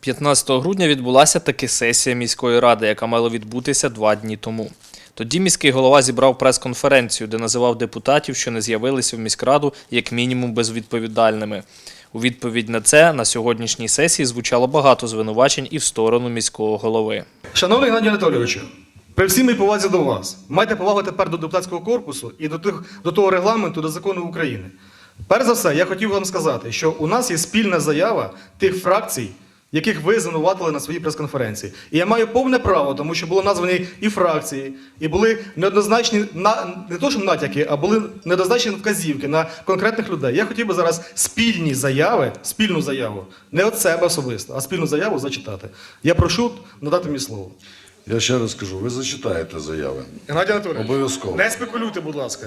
15 грудня відбулася таки сесія міської ради, яка мала відбутися два дні тому. Тоді міський голова зібрав прес-конференцію, де називав депутатів, що не з'явилися в міськраду як мінімум безвідповідальними. У відповідь на це на сьогоднішній сесії звучало багато звинувачень і в сторону міського голови. Шановний Геннадій Анатолійовичу, при всій моїй повазі до вас, майте повагу тепер до депутатського корпусу і до, тих, до того регламенту, до закону України. Перш за все, я хотів вам сказати, що у нас є спільна заява тих фракцій, яких ви звинуватили на своїй прес-конференції. І я маю повне право, тому що були названі і фракції, і були неоднозначні на не то, що натяки, а були неоднозначні вказівки на конкретних людей. Я хотів би зараз спільні заяви, спільну заяву, не від себе особисто, а спільну заяву зачитати. Я прошу надати мені слово. Я ще раз кажу, ви зачитаєте заяви. Геннадій Анатолійович, Обов'язково. не спекулюйте, будь ласка.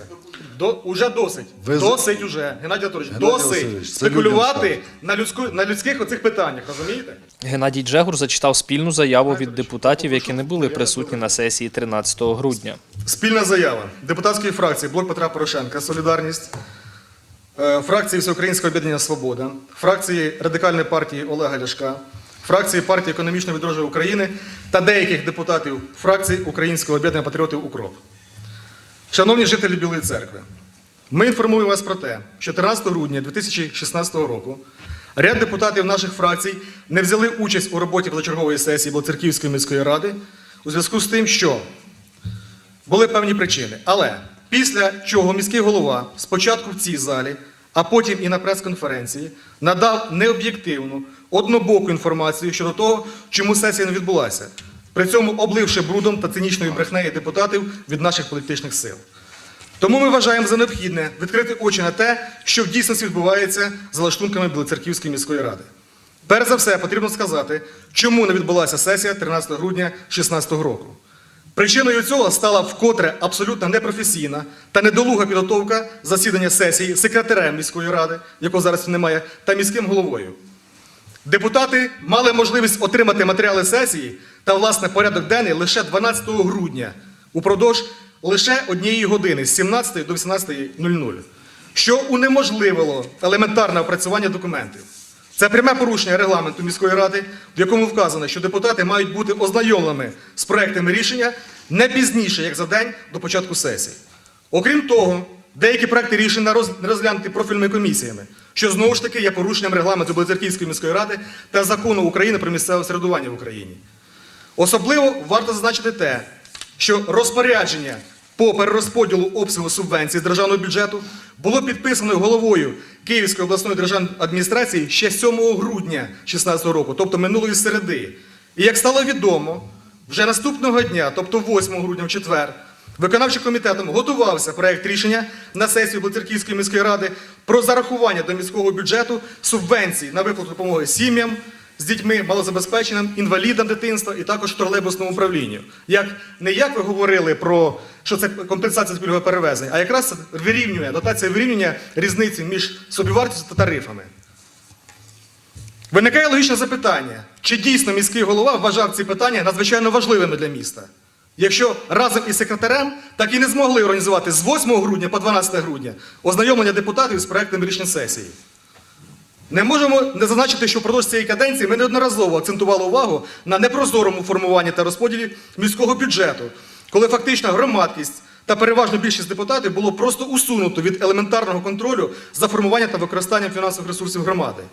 До, уже досить. Ви- Досить уже. Геннадій Анатолійович, Геннадій досить Васильович, це людям спекулювати на, людську, на людських оцих питаннях, розумієте? Геннадій Джегур зачитав спільну заяву від депутатів, які не були присутні на сесії 13 грудня. Спільна заява депутатської фракції Блок Петра Порошенка Солідарність, е, фракції Всеукраїнського об'єднання Свобода, фракції Радикальної партії Олега Ляшка, фракції партії економічного відродження України та деяких депутатів фракції Українського об'єднання патріотів УКРОП. Шановні жителі Білої церкви, ми інформуємо вас про те, що 13 грудня 2016 року ряд депутатів наших фракцій не взяли участь у роботі позачергової сесії Білоцерківської міської ради у зв'язку з тим, що були певні причини. Але після чого міський голова спочатку в цій залі, а потім і на прес-конференції надав необ'єктивну, однобоку інформацію щодо того, чому сесія не відбулася, при цьому обливши брудом та цинічною брехнею депутатів від наших політичних сил. Тому ми вважаємо за необхідне відкрити очі на те, що в дійсності відбувається за лаштунками Білоцерківської міської ради. Перш за все, потрібно сказати, чому не відбулася сесія 13 грудня 2016 року. Причиною цього стала вкотре абсолютно непрофесійна та недолуга підготовка засідання сесії секретарем міської ради, якого зараз немає, та міським головою. Депутати мали можливість отримати матеріали сесії та власне порядок денний лише 12 грудня упродовж лише однієї години з 17 до 18.00, що унеможливило елементарне опрацювання документів. Це пряме порушення регламенту міської ради, в якому вказано, що депутати мають бути ознайомленими з проектами рішення не пізніше, як за день до початку сесії. Окрім того, деякі проекти рішення роз- не розглянуті профільними комісіями, що знову ж таки є порушенням регламенту Білоцерківської міської ради та закону України про місцеве середування в Україні. Особливо варто зазначити те, що розпорядження по перерозподілу обсягу субвенцій з державного бюджету було підписано головою Київської обласної державної адміністрації ще 7 грудня 2016 року, тобто минулої середи. І як стало відомо, вже наступного дня, тобто 8 грудня в четвер, виконавчим комітетом готувався проект рішення на сесію Блицерківської міської ради про зарахування до міського бюджету субвенцій на виплату допомоги сім'ям з дітьми, малозабезпеченим, інвалідам дитинства і також тролейбусному управлінню. Як не як ви говорили про що це компенсація з пільгового перевезення, а якраз це вирівнює дотація вирівнює різниці між собівартістю та тарифами. Виникає логічне запитання, чи дійсно міський голова вважав ці питання надзвичайно важливими для міста? Якщо разом із секретарем так і не змогли організувати з 8 грудня по 12 грудня ознайомлення депутатів з проектом рішення сесії. Не можемо не зазначити, що впродовж цієї каденції ми неодноразово акцентували увагу на непрозорому формуванні та розподілі міського бюджету, коли фактично громадськість та переважно більшість депутатів було просто усунуто від елементарного контролю за формуванням та використанням фінансових ресурсів громади.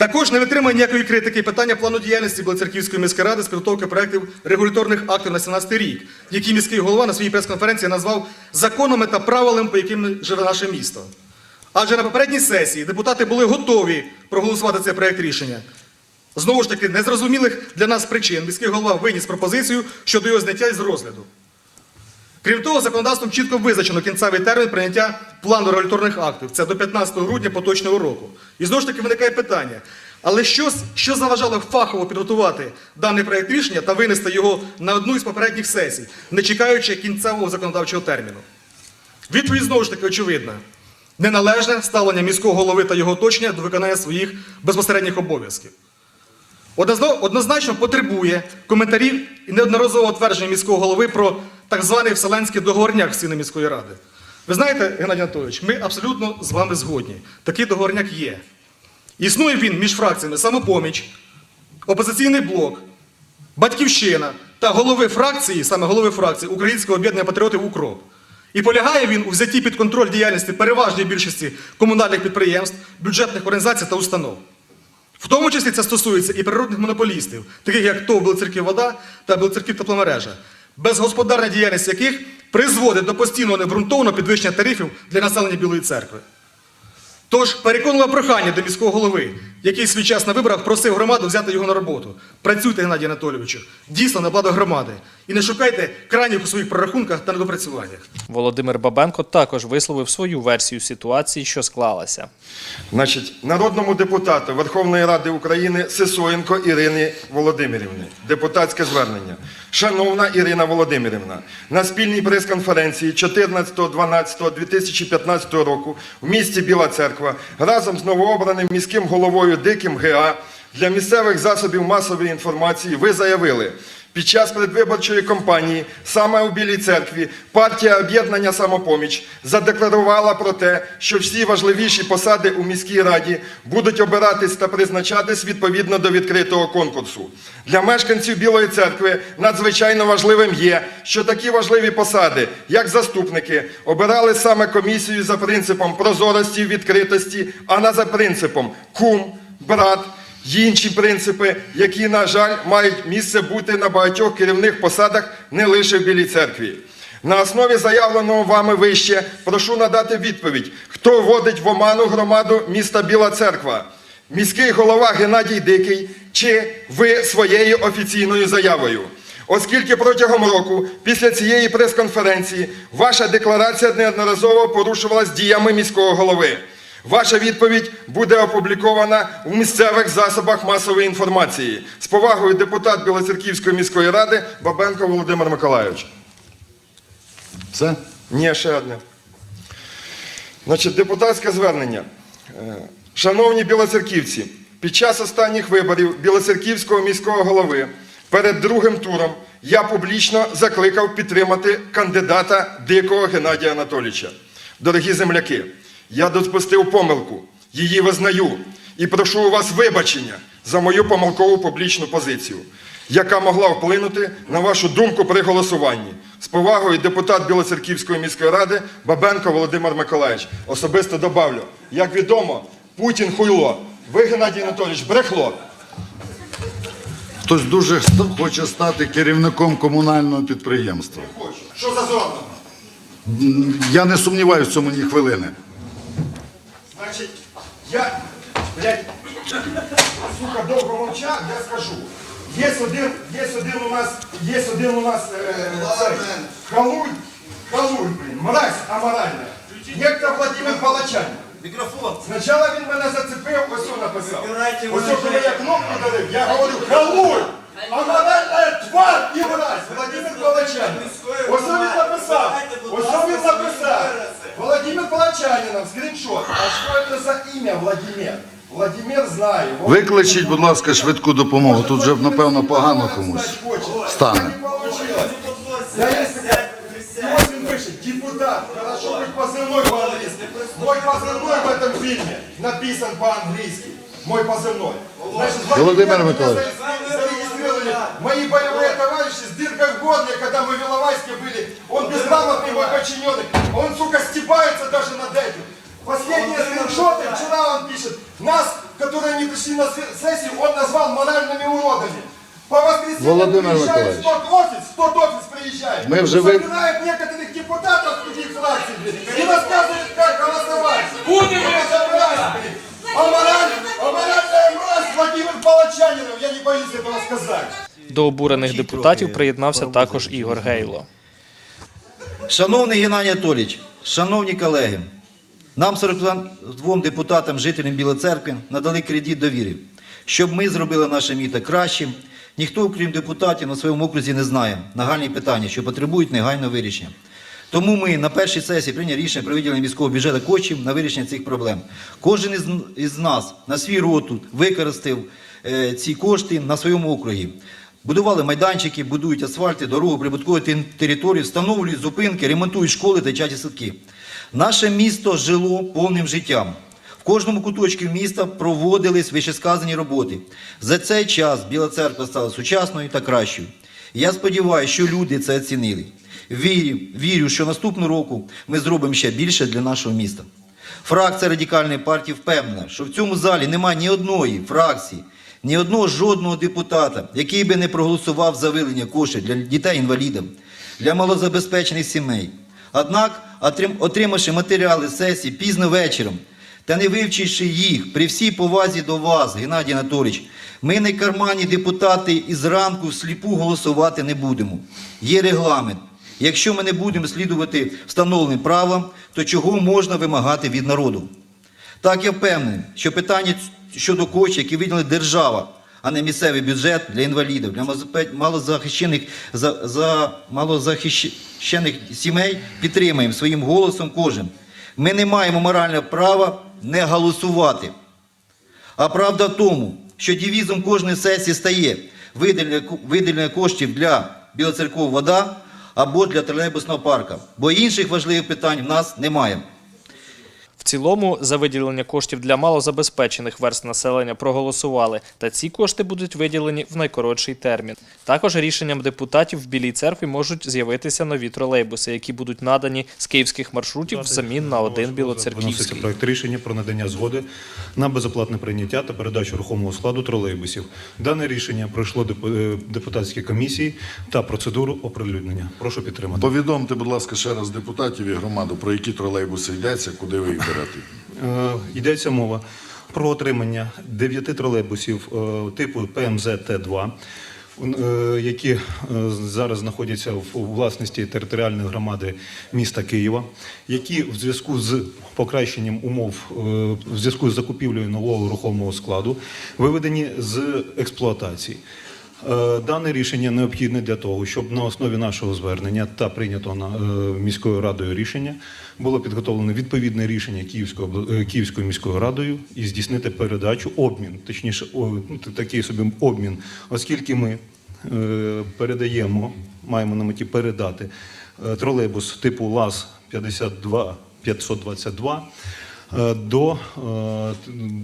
Також не витримує ніякої критики питання плану діяльності Білоцерківської міської ради з підготовки проєктів регуляторних актів на 17 рік, які міський голова на своїй прес-конференції назвав законами та правилами, по яким живе наше місто. Адже на попередній сесії депутати були готові проголосувати цей проєкт рішення. Знову ж таки, незрозумілих для нас причин міський голова виніс пропозицію щодо його зняття із розгляду. Крім того, законодавством чітко визначено кінцевий термін прийняття плану регуляторних актів. Це до 15 грудня поточного року. І знову ж таки виникає питання. Але що, що заважало фахово підготувати даний проєкт рішення та винести його на одну із попередніх сесій, не чекаючи кінцевого законодавчого терміну? Відповідь знову ж таки очевидна. Неналежне ставлення міського голови та його оточення до виконання своїх безпосередніх обов'язків. Однозначно потребує коментарів і неодноразового твердження міського голови про так званий вселенський договорняк стіни міської ради. Ви знаєте, Геннадій Анатолійович, ми абсолютно з вами згодні. Такий договорняк є. Існує він між фракціями самопоміч, Опозиційний блок, Батьківщина та голови фракції, саме голови фракції Українського об'єднання патріотів УКРОП. І полягає він у взятті під контроль діяльності переважної більшості комунальних підприємств, бюджетних організацій та установ. В тому числі це стосується і природних монополістів, таких як ТОВ Білоцерків вода та Білоцерків тепломережа, безгосподарна діяльність яких призводить до постійного необґрунтованого підвищення тарифів для населення Білої церкви. Тож переконливе прохання до міського голови, який свій час на виборах просив громаду взяти його на роботу. Працюйте, Геннадій Анатолійовичу, дійсно на благо громади. І не шукайте крайніх у своїх прорахунках та недопрацюваннях. Володимир Бабенко також висловив свою версію ситуації, що склалася. Значить, народному депутату Верховної Ради України Сисоєнко Ірині Володимирівни. Депутатське звернення. Шановна Ірина Володимирівна, на спільній прес-конференції 14.12.2015 року в місті Біла Церква разом з новообраним міським головою Диким ГА для місцевих засобів масової інформації ви заявили, під час предвиборчої кампанії саме у Білій церкві партія об'єднання самопоміч задекларувала про те, що всі важливіші посади у міській раді будуть обиратись та призначатись відповідно до відкритого конкурсу. Для мешканців Білої церкви надзвичайно важливим є, що такі важливі посади, як заступники, обирали саме комісією за принципом прозорості, відкритості, а не за принципом кум, брат інші принципи, які, на жаль, мають місце бути на багатьох керівних посадах не лише в Білій церкві. На основі заявленого вами вище прошу надати відповідь, хто вводить в оману громаду міста Біла Церква. Міський голова Геннадій Дикий чи ви своєю офіційною заявою. Оскільки протягом року, після цієї прес-конференції, ваша декларація неодноразово порушувалась діями міського голови. Ваша відповідь буде опублікована у місцевих засобах масової інформації. З повагою депутат Білоцерківської міської ради Бабенко Володимир Миколайович. Все? Ні, ще одне. Значить, депутатське звернення. Е, Шановні білоцерківці, під час останніх виборів Білоцерківського міського голови перед другим туром я публічно закликав підтримати кандидата Дикого Геннадія Анатолійовича. Дорогі земляки, я допустив помилку, її визнаю і прошу у вас вибачення за мою помилкову публічну позицію, яка могла вплинути на вашу думку при голосуванні. З повагою депутат Білоцерківської міської ради Бабенко Володимир Миколаївич. Особисто добавлю, як відомо, Путін хуйло. Ви, Геннадій Анатолійович, брехло. Хтось дуже хоче стати керівником комунального підприємства. Що за зона? Я не сумніваюся в цьому ні хвилини. Значить, я, блядь, сука, довго мовчав, я скажу. Є один, є один у нас, є один у нас, е, цей, халуй, халуй, блін, мразь аморальна. Некто Владимир Балачань. Мікрофон. Спочатку він мене зацепив, ось що написав. Вибирайте Ось що, коли я кнопку дали, я говорю, халуй! Аморальна тварь і мразь! Владимир Балачанин. Ось що він написав. Ось він написав. Владимир Балачанинов, скріншот. А що це за ім'я Владимир? Владимир знає. Викличіть, будь ласка, швидку допомогу. Тут вже, напевно, погано комусь стане. Я если... Вот он пишет, депутат, хорошо быть позывной по-английски. Мой позывной в этом фильме написан по-английски. Мой позывной. Значит, Владимир меня Миколаевич. зарегистрировали мои боевые товарищи В горле, когда мы в Иловайске были. Он безграмотный мой подчиненный. Он, сука, стебается даже над этим. Последние скриншоты, вчера он пишет, нас, которые не пришли на сессию, он назвал моральными уродами. По воскресеньям приезжает спорт-офис, в тот офис приезжает. Мы уже вы- Собирает некоторых депутатов других фракций, блин, и рассказывает, как голосовать. Будем разобрать, блин. А мораль, а моральная мразь Владимир Палачанинов, я не боюсь этого сказать. До обурених депутатів приєднався також Ігор Гейло. Шановний Геннадій Анатолійович, шановні колеги, нам 42 депутатам, жителям Білої церкви, надали кредит довіри, щоб ми зробили наше місто кращим. Ніхто, окрім депутатів, на своєму окрузі не знає нагальні питання, що потребують негайного вирішення. Тому ми на першій сесії прийняли рішення про виділення міського бюджету коштів на вирішення цих проблем. Кожен із, нас на свій роту використав е, ці кошти на своєму округі. Будували майданчики, будують асфальти, дорогу, прибуткові тен- території, встановлюють зупинки, ремонтують школи та дитячі садки. Наше місто жило повним життям. В кожному куточку міста проводились вищесказані роботи. За цей час Біла церква стала сучасною та кращою. Я сподіваюся, що люди це оцінили. Вірю, вірю, що наступного року ми зробимо ще більше для нашого міста. Фракція радикальної партії впевнена, що в цьому залі немає ні одної фракції, ні одного жодного депутата, який би не проголосував за вилення коштів для дітей-інвалідів, для малозабезпечених сімей. Однак, отримавши матеріали сесії пізно вечором та не вивчивши їх при всій повазі до вас, Геннадій Анатолійович, ми не карманні депутати і зранку всліпу голосувати не будемо. Є регламент. Якщо ми не будемо слідувати встановленим правилам, то чого можна вимагати від народу? Так я впевнений, що питання щодо коштів, які виділила держава, а не місцевий бюджет для інвалідів, для малозахищених, за, за малозахищених сімей, підтримаємо своїм голосом кожен. Ми не маємо морального права не голосувати. А правда в тому, що девізом кожної сесії стає виділення коштів для Білоцерков вода або для тролейбусного парка, бо інших важливих питань в нас немає. В цілому за виділення коштів для малозабезпечених верст населення проголосували, та ці кошти будуть виділені в найкоротший термін. Також рішенням депутатів в Білій церкві можуть з'явитися нові тролейбуси, які будуть надані з київських маршрутів взамін на один Виноситься білоцерківський. проект рішення про надання згоди на безоплатне прийняття та передачу рухомого складу тролейбусів. Дане рішення пройшло е, депутатські комісії та процедуру оприлюднення. Прошу підтримати. Повідомте, будь ласка, ще раз депутатів і громаду, про які тролейбуси йдеться, куди ви їх берете. Е, Йдеться мова про отримання дев'яти тролейбусів е, типу ПМЗ Т2, е, які зараз знаходяться в власності територіальної громади міста Києва, які в зв'язку з покращенням умов, в зв'язку з закупівлею нового рухомого складу виведені з експлуатації. Е, Дане рішення необхідне для того, щоб на основі нашого звернення та прийнятого е, міською радою рішення було підготовлено відповідне рішення Київської, обл- е, Київською міською радою і здійснити передачу, обмін, точніше, ну, такий собі обмін, оскільки ми передаємо, маємо на меті передати тролейбус типу ЛАЗ 52 522 е, до, е,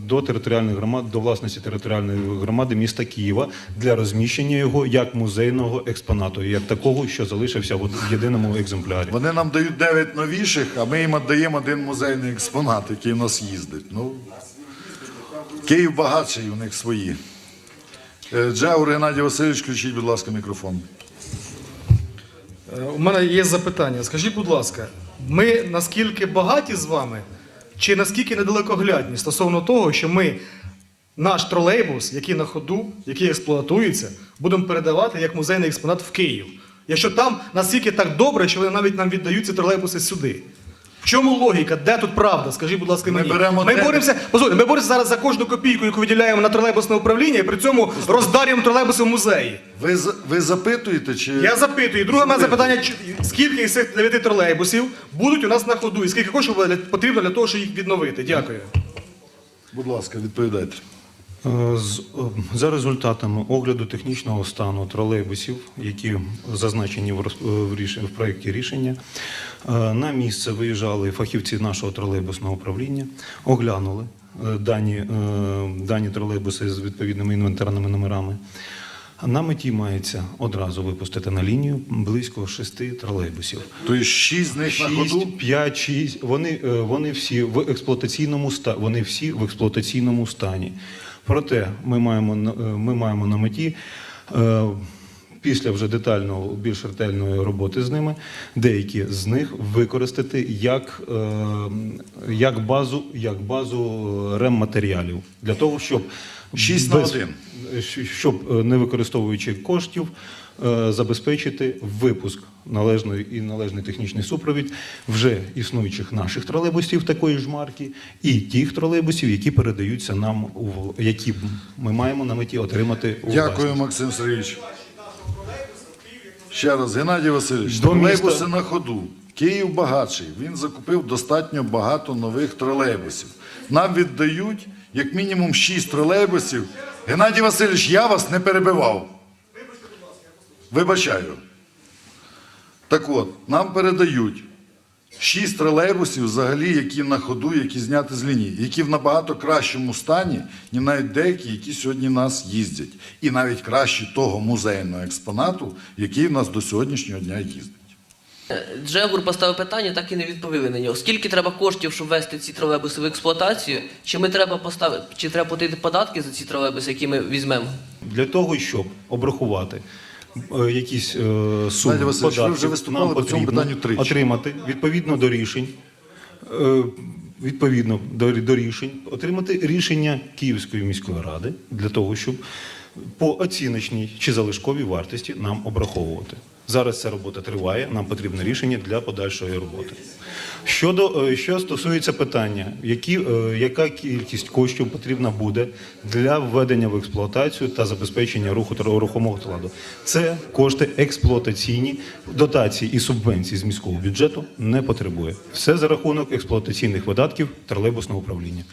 до територіальної громади, до власності територіальної громади міста Києва для розміщення його як музейного експонату, як такого, що залишився в єдиному екземплярі. Вони нам дають 9 новіших, а ми їм віддаємо один музейний експонат, який у нас їздить. Ну, Київ багатший, у них свої. Е, Джаур Геннадій Васильович, включіть, будь ласка, мікрофон. Е, У мене є запитання. Скажіть, будь ласка, ми наскільки багаті з вами, чи наскільки недалекоглядні стосовно того, що ми наш тролейбус, який на ходу, який експлуатується, будемо передавати як музейний експонат в Київ? Якщо там настільки так добре, що вони навіть нам віддають ці тролейбуси сюди. В чому логіка? Де тут правда? Скажіть, будь ласка, Ми беремо ми боремося, послухайте, ми боремося зараз за кожну копійку, яку виділяємо на тролейбусне управління, і при цьому роздарюємо тролейбуси в музеї. Ви, з- ви запитуєте, чи Я запитую. Друге мене запитання, чи- скільки із цих дев'яти тролейбусів будуть у нас на ходу, і скільки коштів буде для- потрібно для того, щоб їх відновити? Дякую. будь ласка, відповідайте. Е, е, За результатами огляду технічного стану тролейбусів, які зазначені в, е, в, проєкті рішення, на місце виїжджали фахівці нашого тролейбусного управління, оглянули дані, дані тролейбуси з відповідними інвентарними номерами. На меті мається одразу випустити на лінію близько шести тролейбусів. Тобто шість з них на ходу. 6, 5, 6, вони, вони всі в експлуатаційному ста- вони всі в експлуатаційному стані. Проте ми маємо, е, ми маємо на меті е, після вже детального, більш ретельної роботи з ними, деякі з них використати як, е, як базу, як базу рематеріалів для того, щоб 6 на один. щ- щоб не використовуючи коштів, забезпечити випуск належної і належний технічний супровід вже існуючих наших тролейбусів такої ж марки, і тих тролейбусів, які передаються нам у які ми маємо на меті отримати у Дякую, власність. Максим Сергійович. Ще раз, Геннадій Васильович, До тролейбуси міста- на ходу. Київ багатший. Він закупив достатньо багато нових тролейбусів. Нам віддають як мінімум 6 тролейбусів. Геннадій Васильович, я вас не перебивав. Вибачаю. Так от, нам передають Шість тролейбусів взагалі, які на ходу, які зняті з лінії, які в набагато кращому стані, ніж навіть деякі, які сьогодні нас їздять. І навіть краще того музейного експонату, який в нас до сьогоднішнього дня їздить. Джегур поставив питання, так і не відповіли на нього. Скільки треба коштів, щоб ввести ці тролейбуси в експлуатацію? Чи ми треба поставити, чи треба платити податки за ці тролейбуси, які ми візьмемо? Для того, щоб обрахувати е, якісь е, суми Геннадій Васильович, ви податків, вже виступали нам по цьому потрібно питанню тричі. отримати відповідно до рішень. е, Відповідно до, до рішень, отримати рішення Київської міської ради для того, щоб по оціночній чи залишковій вартості нам обраховувати. Зараз ця робота триває, нам потрібне рішення для подальшої роботи. Щодо е, що стосується питання, які, е, яка кількість коштів потрібна буде для введення в експлуатацію та забезпечення руху рухомого складу, це кошти експлуатаційні, дотації і субвенції з міського бюджету не потребує. Все за рахунок експлуатаційних видатків тролейбусного управління.